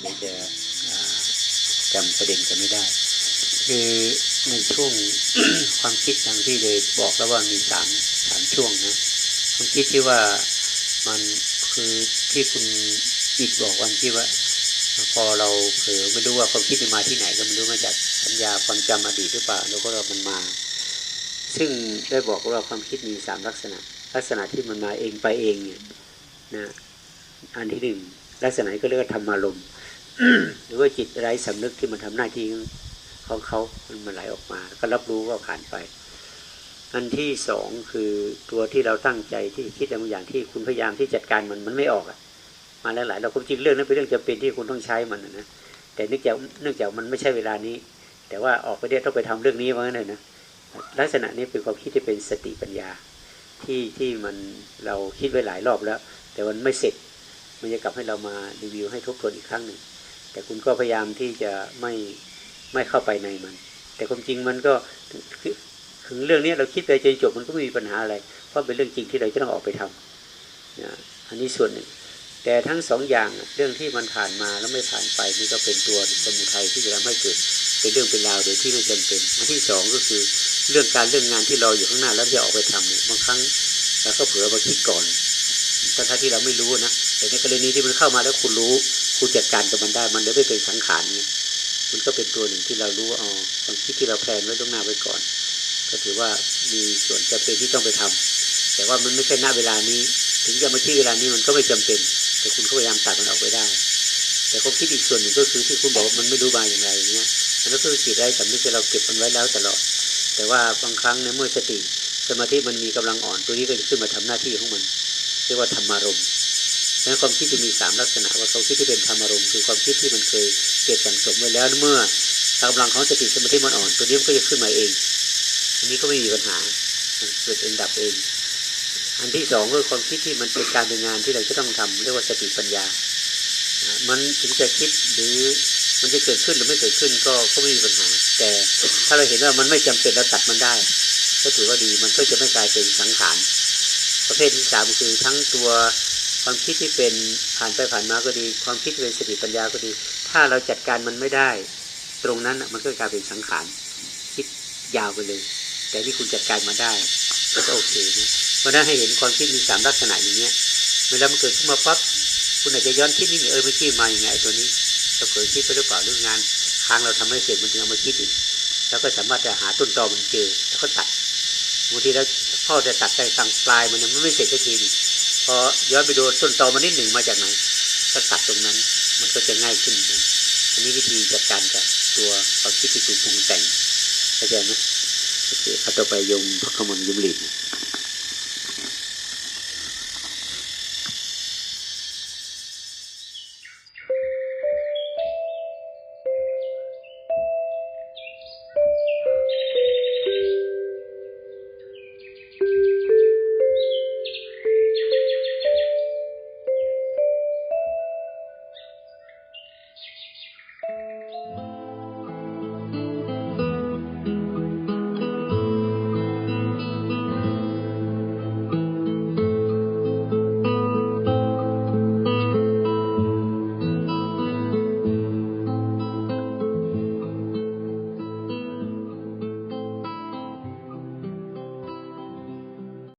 ไม่จะจำประเด็นกันไม่ได้ คือในช่วงความคิดอย่างที่เลยบอกแล้วว่ามีสามสามช่วงนะความคิดที่ว่ามันคือที่คุณอีกบอกวันที่ว่า พอเราเผลอไม่รู้ว่าความคิดมันมาที่ไหนก็ไม่รู้มาจากสัญญาความจำอดีตหรือเปล่าแล้วก็เรามันมา ซึ่งได้บอกว่าความคิดมีสามลักษณะ ลักษณะที่มันมาเองไปเองเนี่ยนะอันที่หนึ่งลักษณะก็เรียกว่าธรรมารม หรือว่าจิตไร้สำนึกที่มันทำหน้าที่ของเขา มันมันไหลออกมา ก็รับรู้ก็ผ่านไป อันที่สองคือตัวที่เราตั้งใจที่คิดอะไรบางอย่างที่คุณพยายามที่จัดการมันมันไม่ออกอะมาหลายๆเราความจริงเรื่องนั้นเป็นเรื่องจำเป็นที่คุณต้องใช้มันนะแต่เนื่องจากเนื่องจากมันไม่ใช่เวลานี้ แต่ว่าออกไปเนี่ยต้องไปทำเรื่องนี้ว่างั้นเลยนะลักษณะนี้เป็นความคิดที่เป็นสติปัญญาที่ที่มันเราคิดไว้หลายรอบแล้ว แต่มันไม่เสร็จ มันจะกลับให้เรามารีวิวให้ทบทวนอีกครั้งหนึ่ง แต่คุณก็พยายามที่จะไม่ไม่เข้าไปในมัน แต่ความจริงมันก็ถึงเรื่องนี้เราคิดไปจนจบมันก็ไม่มีปัญหาอะไร เพราะเป็นเรื่องจริงที่เราจะต้องออกไปทำนะอันนี้ส่วนหนึ่ง แต่ทั้งสองอย่างเรื่องที่มันผ่านมาแล้วไม่ผ่านไปนี่ก็เป็นตัวสมุทัยที่จะทำให้เกิดเป็นเรื่องเป็นราวโดยที่ไม่จำเป็นอันที่สองก็คือเรื่องการเรื่องงานที่รออยู่ข้างหน้าแล้วจะออกไปทำเนี่ยบางครั้งเราก็เผลอมาคิดก่อนทั้งที่เราไม่รู้นะแต่ในกรณีที่มันเข้ามาแล้วคุณรู้ คุณจัดการกับมันได้ มันเลยไม่เป็นสังขารเนี่ยมันก็เป็นตัวหนึ่งที่เรารู้ว่าอ๋อความคิดที่เราแพลนไว้ตรงหน้าไว้ก่อน ก็ถือว่ามีส่วนจำเป็นที่ต้องไปทำแต่ว่ามันไม่ใช่ณเวลานี้ ถึงจะมาที่เวลานี้มันก็ไม่จำเป็น แต่คุณก็พยายามตัดมันออกไปได้ แต่ความคิดอีกส่วนหนึ่งก็คือที่คุณบอกมันไม่รู้มาอย่างไรอย่างเงี้ยอันนั้นก็คือจิตไร้สำนึกที่เราเก็บมันไว้แล้วตลอด แต่ว่าบางครั้งในเมื่อสติ สมาธิมันมีกำลังอ่อนตัวนี้ก็จะขึ้นมาทำหน้าที่ของมัน เรียกว่าธรรมารมณ์ นั้นความคิดจะมีสามลักษณะว่าความคิดที่เป็นธรรมารมณ์คือความคิดที่มันเคยเก็บสั่งสมไว้แล้วเมื่อกำลังของสติสมาธิมันอ่อนตัวนี้มันก็จะขึ้นมาเอง อันนี้ก็ไม่มีปัญหาเกิดเองดับเอง อันที่สองคือความคิดที่มันเป็นการเป็นงานที่เราจะต้องทำเรียกว่าสติปัญญา มันถึงจะคิดหรือมันจะเกิดขึ้นหรือไม่เกิดขึ้นก็ก็ไม่มีปัญหา แต่ถ้าเราเห็นว่ามันไม่จำเป็นเราตัดมันได้ ก็ถือว่าดีมันก็จะไม่กลายเป็นสังขารประเภทที่สามคือทั้งตัว ความคิดที่เป็นผ่านไปผ่านมาก็ดี ความคิดที่เป็นสติปัญญาก็ดี ถ้าเราจัดการมันไม่ได้ ตรงนั้นมันก็กลายเป็นสังขารคิดยาวไปเลย แต่ที่คุณจัดการมาได้ก็โอเคนะเพราะนั้นให้เห็นความคิดมีสามลักษณะอย่างเงี้ยเวลามันเกิดขึ้นมาปั๊บคุณอาจจะย้อนคิดนิดนึงเออเมื่อกี้มาอย่างไงตัวนี้เราเผลอคิดไปหรือเปล่าเรื่องงานค้างเราทำไม่เสร็จมันถึงเอามาคิดอีกแล้วก็สามารถจะหาต้นตอมันเจอแล้วก็ตัดบางทีแล้วพ่อจะตัดแต่ตั้งปลายมันยังไม่เสร็จสักทีหนึง พอย้อนไปดูต้นตอมันนิดหนึ่งมาจากไหนถ้าตัดตรงนั้น มันก็จะง่ายขึ้นอันนี้วิธีจัดการกับตัวความคิดที่ถูกปรุงแต่งเข้าใจไหมโอเคเอาต่อไปยมพระกมลยมหลีก